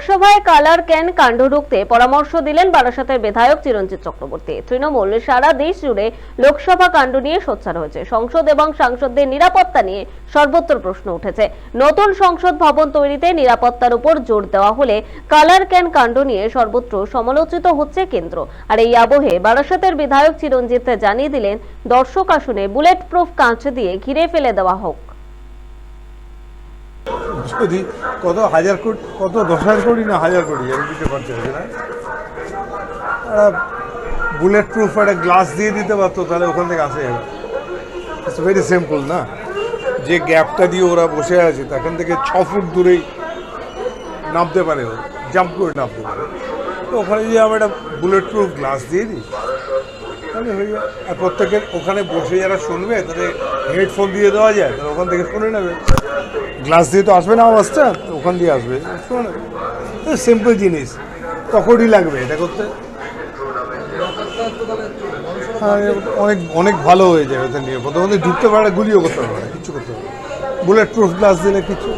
লোকসভায় colour can কাণ্ড রুখতে পরামর্শ দিলেন বারাসাতের বিধায়ক চিরঞ্জিত চক্রবর্তী। তৃণমূল সারা দেশ জুড়ে লোকসভা কাণ্ড নিয়ে সোচ্চার হয়েছে। সংসদ এবং সাংসদদের নিরাপত্তা নিয়ে সর্বত্র প্রশ্ন উঠেছে। নতুন সংসদ ভবন তৈরিতে নিরাপত্তার উপর জোর দেওয়া হলে কালার ক্যান কাণ্ড নিয়ে সর্বত্র সমালোচিত হচ্ছে কেন্দ্র। আর এই আবহে বারাসাতের বিধায়ক চিরঞ্জিত জানিয়ে দিলেন, দর্শক আসনে বুলেট প্রুফ কাঁচ দিয়ে ঘিরে ফেলে দেওয়া হোক। যদি কত হাজার কোটি, কত দশ হাজার কোটি না হাজার কোটি এর কিছু খরচা না। বুলেট প্রুফ একটা গ্লাস দিয়ে দিতে পারতো, তাহলে ওখান থেকে আসে ইটস ভেরি সিম্পল না? যে গ্যাপটা দিয়ে ওরা বসে আছে, তখন থেকে ছ ফুট দূরেই নামতে পারে ও জাম্প করে নামতে পারে। তো ওখানে যদি আমরা একটা বুলেট প্রুফ গ্লাস দিয়ে দিই তাহলে হয়ে যাবে প্রত্যেকের ওখানে বসে যারা শুনবে তাদের হেডফোন দিয়ে দেওয়া যায় তাহলে ওখান থেকে শুনে নেবে। গ্লাস দিয়ে তো আসবে না আওয়াজটা ওখান দিয়ে আসবে। শুনে সিম্পল জিনিস। তখনই লাগবে এটা করতে। হ্যাঁ অনেক অনেক ভালো হয়ে যাবে ওখান দিয়ে প্রথমে ঢুকতে পারে গুলিও করতে পারে না, কিচ্ছু করতে পারে। বুলেট প্রুফ গ্লাস দিলে কিছু।